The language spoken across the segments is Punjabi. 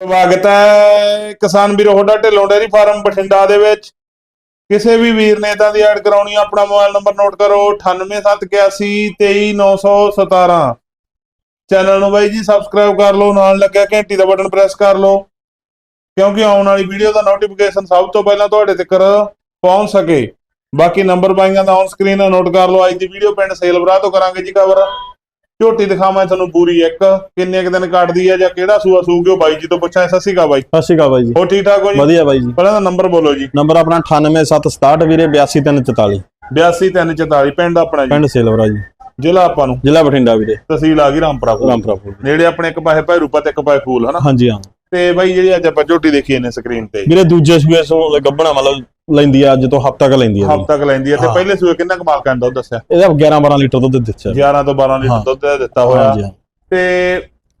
ਸਵਾਗਤ ਹੈ ਕਿਸਾਨ ਵੀਰੋ ਤੁਹਾਡਾ ਢਿੱਲੋਂ ਡੇਅਰੀ ਫਾਰਮ ਬਠਿੰਡਾ ਦੇ ਵਿੱਚ। ਕਿਸੇ ਵੀ ਵੀਰ ਨੇ ਤਾਂ ਦੀ ਐਡ ਕਰਾਉਣੀ ਆ, ਆਪਣਾ ਮੋਬਾਈਲ ਨੰਬਰ ਨੋਟ ਕਰੋ 9871823917 ਚੈਨਲ ਨੂੰ ਬਾਈ ਜੀ ਸਬਸਕ੍ਰਾਈਬ ਕਰ ਲਓ ਨਾਲ ਲੱਗਿਆ ਘੰਟੀ ਦਾ ਬਟਨ ਪ੍ਰੈਸ ਕਰ ਲਓ ਕਿਉਂਕਿ ਆਉਣ ਵਾਲੀ ਵੀਡੀਓ ਦਾ ਨੋਟੀਫਿਕੇਸ਼ਨ ਸਭ ਤੋਂ ਪਹਿਲਾਂ ਤੁਹਾਡੇ ਤੱਕ ਪਹੁੰਚ ਸਕੇ। ਬਾਕੀ ਨੰਬਰ ਬਾਈਆਂ ਦਾ ਔਨ ਸਕਰੀਨ ਨੋਟ ਕਰ ਲਓ ਅੱਜ ਦੀ ਵੀਡੀਓ ਪਿੰਡ ਸੇਲਵਰਾ ਤੋਂ ਕਰਾਂਗੇ ਜੀ ਕਵਰ ਝੋਟੀ ਦਿਖਾਵਾਂ ਤੁਹਾਨੂੰ ਪੂਰੀ ਇੱਕ ਕਿੰਨੇ ਕੁ ਦਿਨ ਕੱਢਦੀ ਹੈ ਜਾਂ ਕਿਹੜਾ ਸੂਆ ਸੂਗੇ ਉਹ ਬਾਈ ਜੀ ਤੋਂ ਪੁੱਛਾਂ ਸਤਿ ਸ਼੍ਰੀ ਅਕਾਲ ਬਾਈ। ਸਤਿ ਸ਼੍ਰੀ ਅਕਾਲ ਬਾਈ ਜੀ। ਹੋ ਠੀਕ ਠਾਕ ਹੋ ਜੀ? ਵਧੀਆ ਬਾਈ ਜੀ। ਪਹਿਲਾਂ ਤਾਂ ਨੰਬਰ ਬੋਲੋ ਜੀ। ਨੰਬਰ ਆਪਣਾ 98767 ਵੀਰੇ 82344 82344 ਪਿੰਡ ਆਪਣਾ ਜੀ? ਪਿੰਡ ਸੇਲਵਰਾ ਜੀ। ਜ਼ਿਲ੍ਹਾ ਆਪਾਂ ਨੂੰ? ਜ਼ਿਲ੍ਹਾ ਬਠਿੰਡਾ ਵੀਰੇ। ਤਹਿਸੀਲ ਆ ਗਈ ਰਾਮਪੁਰਾ। ਰਾਮਪੁਰਾ ਨੇੜੇ ਆਪਣੇ ਇੱਕ ਪਾਸੇ ਭਾਈ ਰੂਪਾ ਤੇ ਇੱਕ ਪਾਸੇ ਫੂਲ ਹਨਾ? ਹਾਂਜੀ ਹਾਂ। ਤੇ ਬਾਈ ਜਿਹੜੀ ਅੱਜ ਆਪਾਂ ਝੋਟੀ ਦੇਖੀ ਨੇ ਸਕਰੀਨ ਤੇ। ਵੀਰੇ ਦੂਜੇ ਸੂਏ ਸੋ ਗੱਬਣਾ ਮਤਲਬ ਲੈਂਦੀ ਆ ਅੱਜ ਤੋਂ ਹਫਤਾ ਕ ਲੈਂਦੀ ਆ। ਹਫ਼ਤਾ ਤੱਕ ਲੈਂਦੀ ਹੈ ਤੇ। ਪਹਿਲੇ ਸੂਏ ਕਿੰਨਾ ਕਮਾਲ ਕਰਨ ਦੁੱਧ ਦੱਸਿਆ? ਇਹਦਾ 11 12 ਲੀਟਰ ਦੁੱਧ ਦਿੱਤਾ। 11 ਤੋਂ 12 ਲੀਟਰ। ਦੁੱਧ ਦਿੱਤਾ ਹੋਇਆ। ਤੇ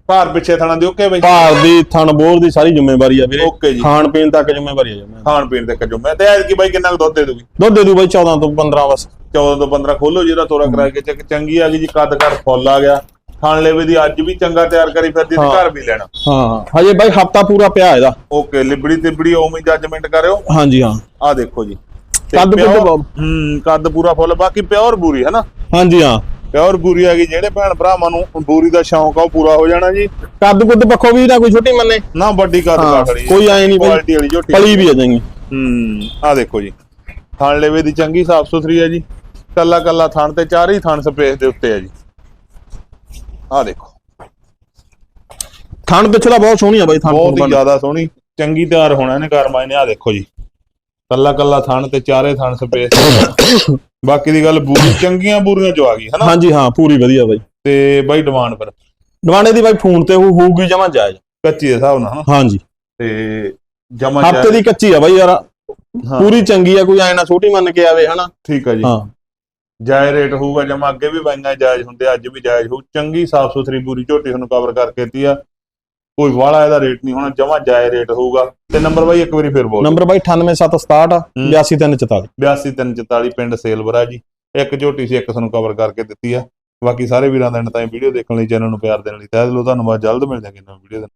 ਭਾਰ ਪਿੱਛੇ ਥਣਾ ਦਿਓ ਕਿ ਬਾਈ? ਭਾਰ ਦੀ ਥਣ ਬੋਰ ਦੀ ਸਾਰੀ ਜ਼ਿੰਮੇਵਾਰੀ ਆ ਵੀਰੇ। ਓਕੇ ਜੀ। ਖਾਣ ਪੀਣ ਤੱਕ ਜ਼ਿੰਮੇਵਾਰੀ ਆ ਜੀ ਖਾਣ ਪੀਣ ਤੇ ਕੱਜੋ ਮੈਂ ਤੇ ਐਦ ਕੀ ਬਾਈ ਕਿੰਨਾ ਕੁ ਦੁੱਧ ਦੇ ਦੂਗੀ ਦੁੱਧ ਦੇ ਦੂ ਬਾਈ 14 ਤੋਂ 15 ਬਸ। 14 ਤੋਂ 15 ਖੋਲੋ ਜਿਹੜਾ ਤੋਰਾ ਕਰਾ ਕੇ ਚੰਗੀ ਆ ਗਈ ਜੀ ਕੱਦ ਕਰ ਫੁੱਲ ਆ ਗਿਆ। ਖਾਣ ਲੈਵੇ ਦੀ ਅੱਜ ਵੀ ਚੰਗਾ ਤਿਆਰ ਕਰੀ ਫਿਰਦੀ ਤੇ। ਘਰ ਵੀ ਲੈਣਾ। ਹਾਂ ਹਜੇ ਬਾਈ ਹਫਤਾ ਪੂਰਾ ਪਿਆ ਇਹਦਾ। ਓਕੇ ਲਿਬੜੀ ਤਿਬੜੀ ਉਵੇਂ ਜੱਜਮੈਂਟ ਕਰਿਓ। ਹਾਂਜੀ ਹਾਂ। ਆ ਦੇਖੋ ਜੀ। ਕੱਦ ਬਹੁਤ। ਹੂੰ ਕੱਦ ਪੂਰਾ ਫੁੱਲ ਬਾਕੀ ਪਿਓਰ ਬੂਰੀ ਹੈ ਨਾ ਹਾਂਜੀ ਹਾਂ। ਪਿਓਰ ਬੂਰੀ ਆ ਗਈ ਜਿਹੜੇ ਭੈਣ ਭਰਾਵਾਂ ਨੂੰ ਬੂਰੀ ਦਾ ਸ਼ੌਂਕ ਆ ਉਹ ਪੂਰਾ ਹੋ ਜਾਣਾ ਜੀ। ਕੱਦ ਕੁੱਦ ਪੱਖੋਂ ਵੀ ਨਾ ਕੋਈ ਛੋਟੀ ਮੰਨੇ। ਨਾ ਵੱਡੀ ਕੱਦ ਹਾਂ, ਕਾਠੜੀ ਕੋਈ ਐਂ ਨੀ ਬਈ। ਕੁਆਲਿਟੀ ਵਾਲੀ ਝੋਟੀ ਪਲੀ ਵੀ ਆ ਜਾਏਗੀ ਹੂੰ ਆ ਦੇਖੋ ਜੀ। ਥਣ ਲੈਵੇ ਦੀ ਚੰਗੀ ਸਾਫ਼ ਸੁਥਰੀ ਹੈ ਜੀ। ਕੱਲਾ ਕੱਲਾ ਥਣ ਤੇ ਚਾਰ ਹੀ ਥਣ ਸਪੇਸ ਦੇ ਉੱਤੇ ਹੈ ਜੀ। ਆ ਦੇਖੋ। ਥਣ ਪਿਛਲਾ ਬਹੁਤ ਸੋਹਣੀ ਆ ਬਾਈ ਥਣ ਬਹੁਤ ਹੀ। ਜ਼ਿਆਦਾ ਸੋਹਣੀ ਚੰਗੀ ਤਿਆਰ ਹੋਣਾ ਇਹਨੇ ਕਰਮਾਈ ਨੇ ਆ ਦੇਖੋ ਜੀ। ਕੱਲਾ ਕੱਲਾ ਥਣ ਤੇ ਚਾਰੇ ਥਣ ਸਪੇਸ ਬਾਕੀ ਦੀ ਗੱਲ ਬੂਰੀ ਚੰਗੀਆਂ ਬੂਰੀਆਂ ਚ ਆ ਗਈ ਹਨਾ? ਹਾਂਜੀ ਹਾਂ ਪੂਰੀ ਵਧੀਆ ਬਾਈ। ਤੇ ਬਾਈ ਡਿਮਾਂਡ ਪਰ ਦਵਾਣੇ ਦੀ ਬਾਈ ਫੋਨ ਤੇ ਉਹ ਹੋਊਗੀ ਜਮਾ ਜਾਇਜ਼। ਕੱਚੀ ਦੇ ਹਿਸਾਬ ਨਾਲ ਹਨਾ? ਹਾਂਜੀ। ਤੇ ਜਮਾ ਹਫ਼ਤੇ ਦੀ ਕੱਚੀ ਆ ਬਾਈ ਯਾਰ। ਪੂਰੀ ਚੰਗੀ ਆ ਕੋਈ ਐ ਨਾ ਛੋਟੀ ਮੰਨ ਕੇ ਆਵੇ ਹਨਾ? ਠੀਕ ਆ ਜੀ। ਹਾਂ। ਜਾਇਜ਼ ਰੇਟ ਹੋਊਗਾ ਜਮਾ ਅੱਗੇ ਵੀ ਬਾਈਆਂ ਜਾਇਜ਼ ਹੁੰਦੇ ਅੱਜ ਵੀ ਜਾਇਜ਼ ਹੋਊ। ਚੰਗੀ ਸਾਫ਼ ਸੁਥਰੀ ਪੂਰੀ ਝੋਟੀ ਤੁਹਾਨੂੰ ਕਵਰ ਕਰਕੇ ਦਿੱਤੀ ਆ। ਕੋਈ ਵਾਲਾ ਇਹਦਾ ਰੇਟ ਨਹੀਂ ਹੋਣਾ ਜਮਾ ਜਾਇਜ਼ ਰੇਟ ਹੋਊਗਾ। ਤੇ ਨੰਬਰ ਬਾਈ ਇੱਕ ਵਾਰੀ ਫਿਰ ਬੋਲ। ਨੰਬਰ ਬਾਈ 98767 ਹੂੰ। 82344 82344 ਪਿੰਡ ਸੇਲਵਰਾ ਜੀ। ਇੱਕ ਝੋਟੀ ਸੀ ਇੱਕ ਤੁਹਾਨੂੰ ਕਵਰ ਕਰਕੇ ਦਿੱਤੀ ਆ। ਬਾਕੀ ਸਾਰੇ ਵੀਰਾਂ ਦਾ ਐਂਡ ਤਾਈਂ ਵੀਡੀਓ ਦੇਖਣ ਲਈ ਚੈਨਲ ਨੂੰ ਪਿਆਰ ਦੇਣ ਲਈ ਤਹਿ ਦਿਲੋਂ ਧੰਨਵਾਦ। ਜਲਦ ਮਿਲ ਜਾਗੇ ਨਵੀਂ ਵੀਡੀਓ।